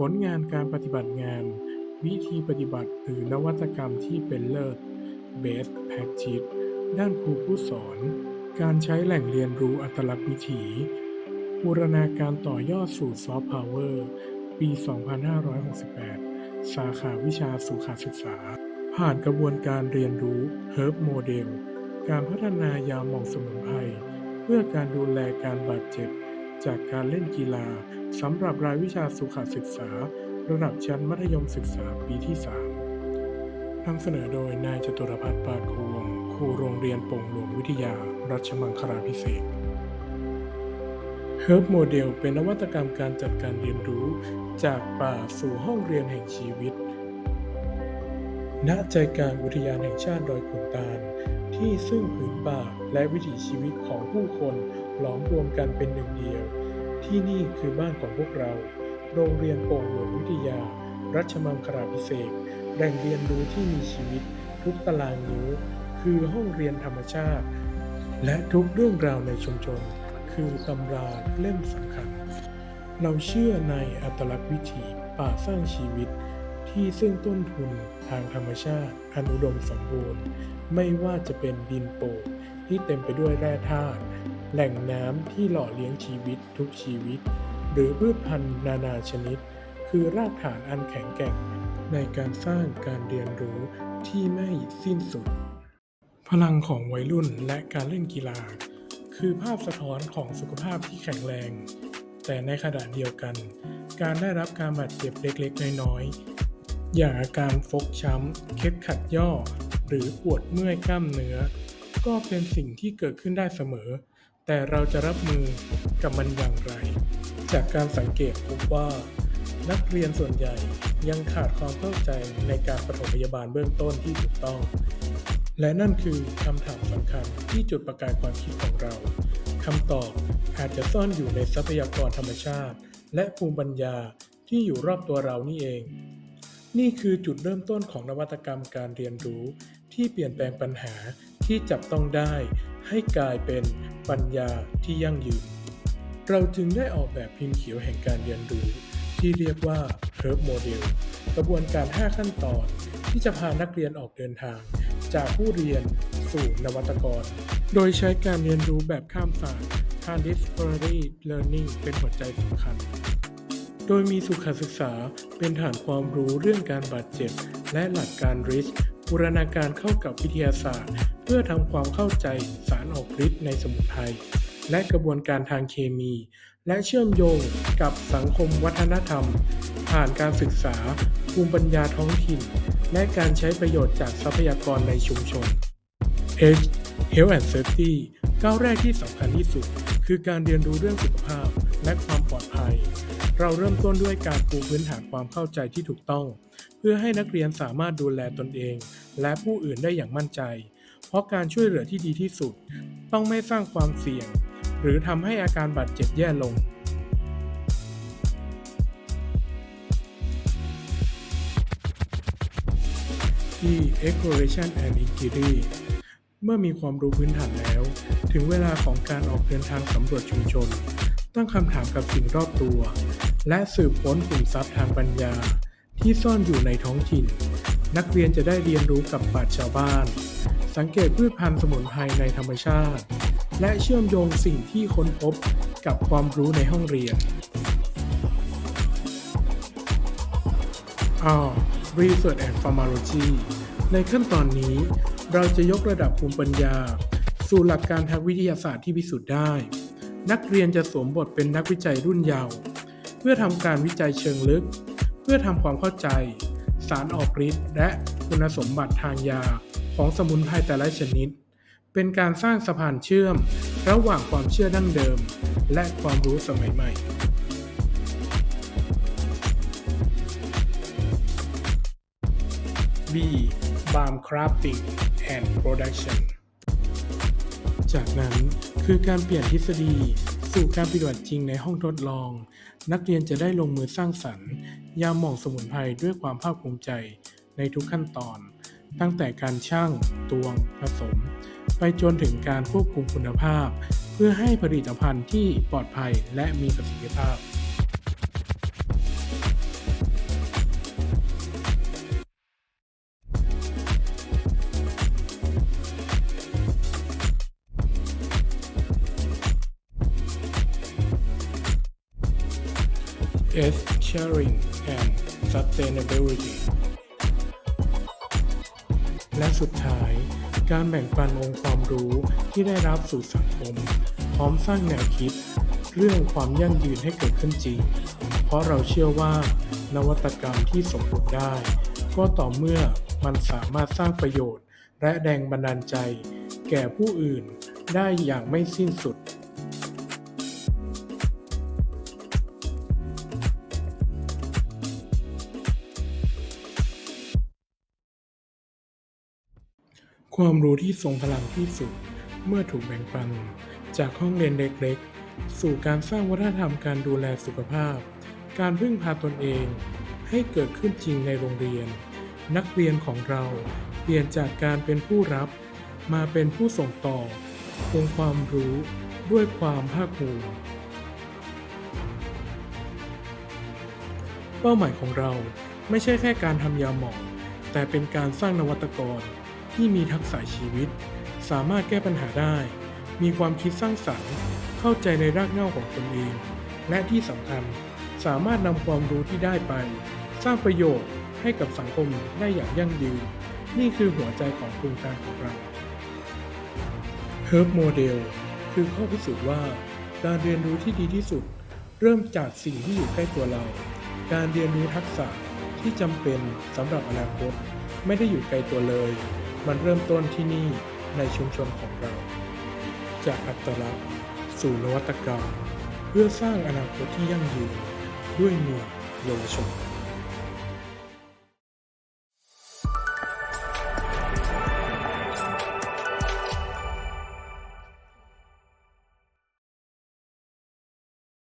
ผลงานการปฏิบัติงาน วิธีปฏิบัติหรือนวัตกรรมที่เป็นเลิศ Best Practice ด้านครูผู้สอน การใช้แหล่งเรียนรู้อัตลักษณ์วิถีบูรณาการต่อยอดสู่ซอฟต์พาวเวอร์ปี 2568 สาขาวิชาสุขศึกษา ผ่านกระบวนการเรียนรู้ Herb Model การพัฒนายาหมองสมุนไพรเพื่อการดูแลการบาดเจ็บ จากการเล่นกีฬา สำหรับรายวิชาสุขศึกษา ระดับชั้นมัธยมศึกษาปีที่ 3นำเสนอโดยนายจตุรพัฒน์ปาโควงครูโรงเรียนป่งหลวงวิทยา รัชมังคลาภิเศษ Herb Model เป็นนวัตกรรมการจัดการเรียนรู้ จากป่าสู่ห้องเรียนแห่งชีวิต ณ ใจกลางอุทยานแห่งชาติดอยขุนตาล ที่ซึ่งผืนป่าและวิถีชีวิตของผู้คนหลอมรวมกันเป็นหนึ่งเดียว ที่นี่คือบ้านของพวกเรา โรงเรียนโป่งหลวงวิทยา รัชมังคลาภิเษกแหล่งเรียนรู้ที่มีชีวิต ทุกตารางนิ้ว คือห้องเรียนธรรมชาติ และทุกเรื่องราวในชุมชน คือตำราเล่มสำคัญ เราเชื่อในอัตลักษณ์วิถีป่าสร้างชีวิต ที่ซึ่งต้นทุนทางธรรมชาติอันอุดมสมบูรณ์ ไม่ว่าจะเป็นดินโป่งที่เต็มไปด้วยแร่ธาตุ แหล่งน้ำที่หล่อเลี้ยงชีวิตทุกชีวิต หรือพืชพันธุ์นานาชนิด คือรากฐานอันแข็งแกร่ง ในการสร้างการเรียนรู้ที่ไม่สิ้นสุด พลังของวัยรุ่นและการเล่นกีฬา คือภาพสะท้อนของสุขภาพที่แข็งแรง แต่ในขณะเดียวกัน การได้รับการบาดเจ็บเล็กๆ น้อยๆ อย่างอาการฟกช้ำ เคล็ดขัดย่อ หรือปวดเมื่อยกล้ามเนื้อ ก็เป็นสิ่งที่เกิดขึ้นได้เสมอ แต่เราจะรับมือกับมันอย่างไร จากการสังเกตพบว่า นักเรียนส่วนใหญ่ยังขาดความเข้าใจในการปฐมพยาบาลเบื้องต้นที่ถูกต้อง และนั่นคือคำถามสำคัญที่จุดประกายความคิดของเราคำตอบอาจจะซ่อนอยู่ในทรัพยากรธรรมชาติ และภูมิปัญญาที่อยู่รอบตัวเรานี่เอง นี่คือจุดเริ่มต้นของนวัตกรรมการเรียนรู้ที่เปลี่ยนแปลงปัญหา ที่จับต้องได้ให้กลายเป็นปัญญาที่ยั่งยืน เราจึงได้ออกแบบพิมพ์เขียวแห่งการเรียนรู้ ที่เรียกว่า Herb Model กระบวนการ 5 ขั้นตอน ที่จะพานักเรียนออกเดินทาง จากผู้เรียนสู่นวัตกร โดยใช้การเรียนรู้แบบข้ามศาสตร์ Transdisciplinary Learning เป็นหัวใจสำคัญ โดยมีสุขศึกษาเป็นฐานความรู้เรื่องการบาดเจ็บ และหลักการริชบูรณาการเข้ากับวิทยาศาสตร์ เพื่อทำความเข้าใจสารออกฤทธิ์ในสมุนไพรและกระบวนการทางเคมี และเชื่อมโยงกับสังคมวัฒนธรรม ผ่านการศึกษา ภูมิปัญญาท้องถิ่น และการใช้ประโยชน์จากทรัพยากรในชุมชน H Health and Safety ก้าวแรกที่สำคัญที่สุด คือการเรียนรู้เรื่องสุขภาพและความปลอดภัย เราเริ่มต้นด้วยการปูพื้นฐานความเข้าใจที่ถูกต้อง เพื่อให้นักเรียนสามารถดูแลตนเอง และผู้อื่นได้อย่างมั่นใจ เพราะการช่วยเหลือที่ดีที่สุด ต้องไม่สร้างความเสี่ยง หรือทำให้อาการบาดเจ็บแย่ลง ที่ Exploration and Inquiry เมื่อมีความรู้พื้นฐานแล้ว ถึงเวลาของการออกเดินทางสำรวจชุมชน ตั้งคำถามกับสิ่งรอบตัว และสืบค้นขุมทรัพย์ทางปัญญาที่ซ่อนอยู่ในท้องถิ่น นักเรียนจะได้เรียนรู้กับปราชาวบ้าน สังเกตพืชพันธุ์สมุนไพรในธรรมชาติ และเชื่อมโยงสิ่งที่ค้นพบกับความรู้ในห้องเรียน R Research and Pharmacology ในขั้นตอนนี้ เราจะยกระดับภูมิปัญญา สู่หลักการทางวิทยาศาสตร์ที่พิสูจน์ได้ นักเรียนจะสวมบทเป็นนักวิจัยรุ่นเยาว์เพื่อทำการวิจัยเชิงลึก เพื่อทำความเข้าใจ สารออกฤทธิ์และคุณสมบัติทางยาของสมุนไพรแต่ละชนิด เป็นการสร้างสะพานเชื่อม ระหว่างความเชื่อดั้งเดิม และความรู้สมัยใหม่ B. Balm Crafting and Production จากนั้นคือการเปลี่ยนทฤษฎี สู่การปฏิบัติจริงในห้องทดลอง นักเรียนจะได้ลงมือสร้างสรรค์ ยาหมองสมุนไพรด้วยความภาคภูมิใจในทุกขั้นตอน ตั้งแต่การช่างตวงผสม ไปจนถึงการควบคุมคุณภาพ เพื่อให้ผลิตภัณฑ์ที่ปลอดภัยและมีประสิทธิภาพเอส sharing and Sustainability และสุดท้าย การแบ่งปันองค์ความรู้ที่ได้รับสู่สังคม พร้อมสร้างแนวคิด เรื่องความยั่งยืนให้เกิดขึ้นจริง เพราะเราเชื่อว่า นวัตกรรมที่สมบูรณ์ได้ ก็ต่อเมื่อมันสามารถสร้างประโยชน์ และแรงบันดาลใจ แก่ผู้อื่นได้อย่างไม่สิ้นสุด ความรู้ที่ทรงพลังที่สุด เมื่อถูกแบ่งปัน จากห้องเรียนเล็กๆ สู่การสร้างวัฒนธรรมการดูแลสุขภาพ การพึ่งพาตนเอง ให้เกิดขึ้นจริงในโรงเรียน นักเรียนของเราเปลี่ยนจากการเป็นผู้รับ มาเป็นผู้ส่งต่อองค์ความรู้ด้วยความภาคภูมิเป้าหมายของเราไม่ใช่แค่การทำยาหมองแต่เป็นการสร้างนวัตกร ที่มีทักษะชีวิต สามารถแก้ปัญหาได้ มีความคิดสร้างสรรค์ เข้าใจในรากเหง้าของตนเอง และที่สำคัญสามารถนำความรู้ที่ได้ไป สร้างประโยชน์ให้กับสังคมได้อย่างยั่งยืน นี่คือหัวใจของโครงการของเรา Herb Model คือข้อพิสูจน์ว่า การเรียนรู้ที่ดีที่สุด เริ่มจากสิ่งที่อยู่ใกล้ตัวเรา การเรียนรู้ทักษะที่จำเป็นสำหรับอนาคต ไม่ได้อยู่ไกลตัวเลย มันเริ่มต้นที่นี่ในชุมชนของเรา จากอัตลักษณ์สู่นวัตกรรม เพื่อสร้างอนาคตที่ยั่งยืนด้วยมือเยาวชน